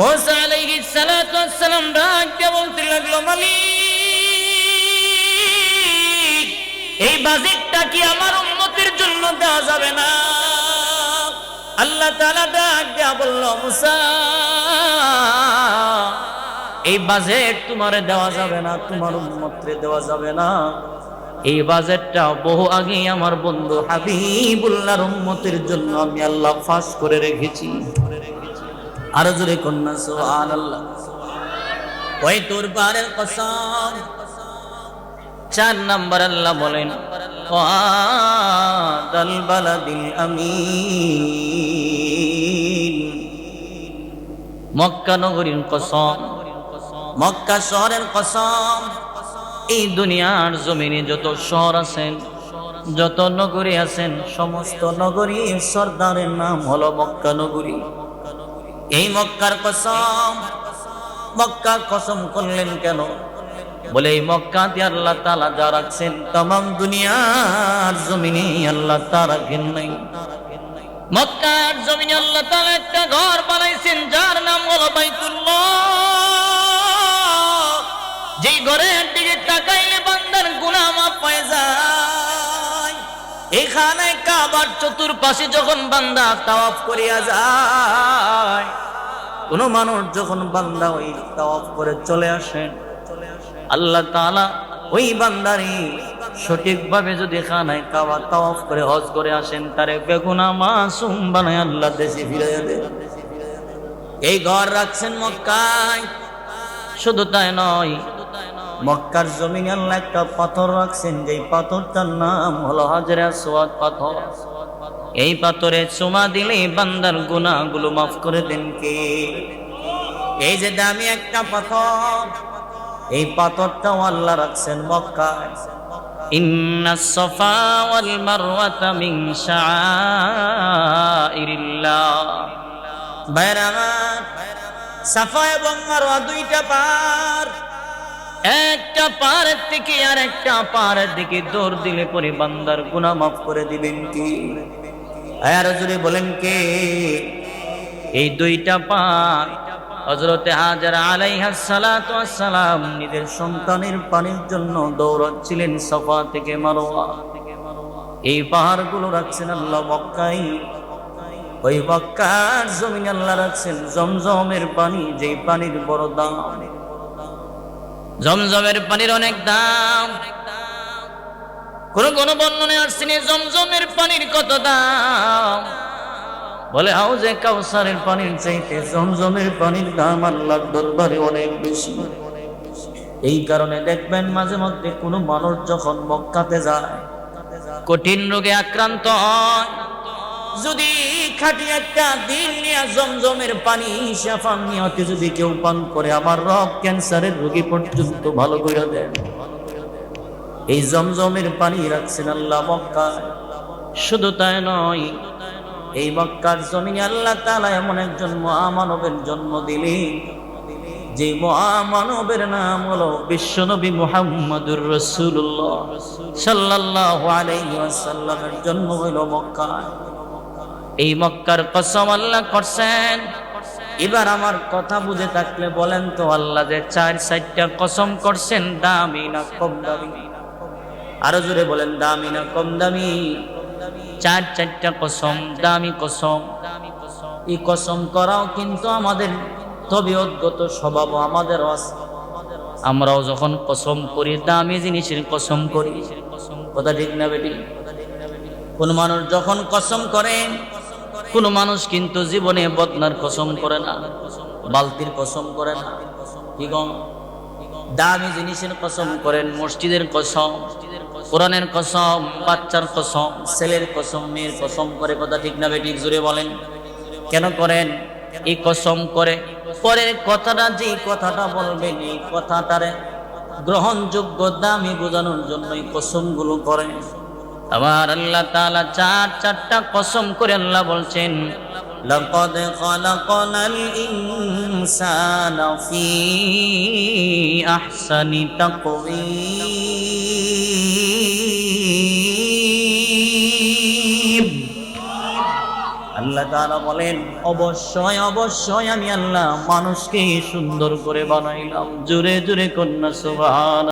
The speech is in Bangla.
মোসা আলাইহিস সালাতু ওয়াসসালাম ডাক দিয়ে বলতে লাগল, মালিক, এই বাজেটটা কি আমার উম্মতের জন্য দেওয়া যাবে না? আল্লাহ তাআলা ডাক দিয়া বলল, মুসা, এই বাজেট তোমারে দেওয়া যাবে না, তোমার উম্মতরে দেওয়া যাবে না। এই বাজেটটা বহু আগে আমার বন্ধু হাবিবুল্লাহর উম্মতের জন্য আমি আল্লাহ ফাঁস করে রেখেছি। আরও জোরে কন্যা, সুবহানাল্লাহ। ওই তোর পারের কসম, চার নাম্বার আল্লাহ বলেন মক্কা নগরীর কসম, মক্কা শহরের কসম, এই দুনিয়ার জমিনে যত শহর আছেন, যত নগরী আছেন, সমস্ত নগরীর সর্দারের নাম হলো মক্কা নগরী। এই মক্কার কসম, মক্কা কসম করলেন কেন? বলে, এই মক্কাতে আল্লাহ তালা যা রাখছেন তাম দুনিয়ার জমিনে আল্লাহ তা রাখেন নাই। মক্কার জমিনে আল্লাহ তালা একটা ঘর বানাইছেন, যার নাম হলো বাইতুল্লাহ। যেই ঘরের দিকে তাকাইলে বান্দার গুনাহ মাফ হয়ে যায়। এখানে কাবার চতুর্পাশে যখন বান্দা তাওয়াফ করিয়া যায়, কোন মানুষ যখন বান্দা ওই তাওয়াফ করে চলে আসেন আল্লাহ তাআলা ওই বান্দারি সঠিকভাবে যদি খানায় কাবা তাওয়াফ করে, হজ করে আসেন, তারে বেগুনা মাসুম বানায় আল্লাহ দেশে ফিরে দেন। এই ঘর রাখছেন মক্কায়। শুধু তাই নয় মক্কার জমিনে আল্লাহ একটা পাথর রাখছেন, যেই পাথরটার নাম হলো হাজরে আসওয়াদ পাথর। এই পাথরে চুমা দিলে বান্দার গুনাহগুলো মাফ করে দেন কে? এই যে দামি একটা পাথর, এই পাথরটাও আল্লাহ রাখছেন মক্কায়। ইন্না সফা ওয়াল মারওয়াতা মিন শাআইরিল্লাহ। বাইরে সাফা এবং মারওয়া দুইটা পার। একটা পাহাড়ের থেকে আর একটা পাহাড়ের দিকে দৌড় দিলে পরে বান্দার গুনাহ মাফ করে দিবেন কি? আর জুড়ে বলেন কে? এই দুইটা পার হজরতে হাজার আলাইহাস সালাতু সালাম নিজের সন্তানের পানির জন্য দৌড়াচ্ছিলেন সফা থেকে মারোয়া এই পাহাড়গুলো রাখছেন আল্লাহ মক্কাই ওই মক্কার জমিন আল্লাহ রাখছেন জমজমের পানি, যেই পানির বড় দাম। জমজমের পানির অনেক দাম। কোন কোন বর্ণনে আসছেন জমজমের পানির কত দাম? বলে হাউজে কাউসারের পানির চাইতে জমজমের পানির দাম আল্লাহর দরবারে অনেক বেশি। এই কারণে দেখবেন মাঝে মধ্যে কোনো মানুষ যখন মক্কাতে যায়, কঠিন রোগে আক্রান্ত হয় যদি খাটি একটা দিন নিয়ে জমজমের পানি সাফান নিয়তে যদি কেউ পান করে, আমার রক ক্যান্সারের রোগী পর্যন্ত ভালো করে দেন। এই জমজমের পানি রাখছেন আল্লাহ মক্কায়। শুধু তাই নয়, এই মক্কার জমিনে আল্লাহ তাআলা এমন একজন মহামানবের জন্ম দিলেন, যে মহামানবের নাম হলো বিশ্বনবী মুহাম্মদুর রসুল্লাহ সাল্লাল্লাহু আলাইহি ওয়াসাল্লামের জন্ম হইল মক্কায়। এই মক্কার কসম আল্লাহ করছেন। এবার আমার কথা বুঝে থাকলে বলেন তো, আল্লাহ যে চার চারটা কসম করছেন, দামি না কম দামি? আরও জোরে বলেন, দামি না কম দামি? চার চারটা কসম, দামি কসম। এই কসম করাও কিন্তু আমাদের তবিয়তগত স্বভাব আমাদের আছে আমরাও যখন কসম করি, দামি জিনিসের কসম করি। কথা ঠিক না বেটি? কোন মানুষ যখন কসম করেন কোন মানুষ কিন্তু জীবনে বদনার কসম করে না, বালতির কসম করে না। কি দামি জিনিসের কসম করেন, মসজিদের কসম, কোরআনের কসম, বাচ্চার কসম, ছেলের কসম, মেয়ের কসম করে কথা ঠিক না বেটি জুড়ে বলেন। কেন করেন? এই কসম করে। পরের কথাটা যে কথাটা বলবেন, এই কথাটারে গ্রহণযোগ্য দামি বোঝানোর জন্য এই কসমগুলো করেন। আবার আল্লাহ তাআলা চার চারটা কসম করে আল্লাহ বলছেন لقد خلقنا الإنسان في أحسن تقويم আল্লাহ তাআলা বলেন অবশ্যই অবশ্যই আমি আল্লাহ মানুষকে সুন্দর করে বানাইলাম জোরে জোরে কন্যা সুবহান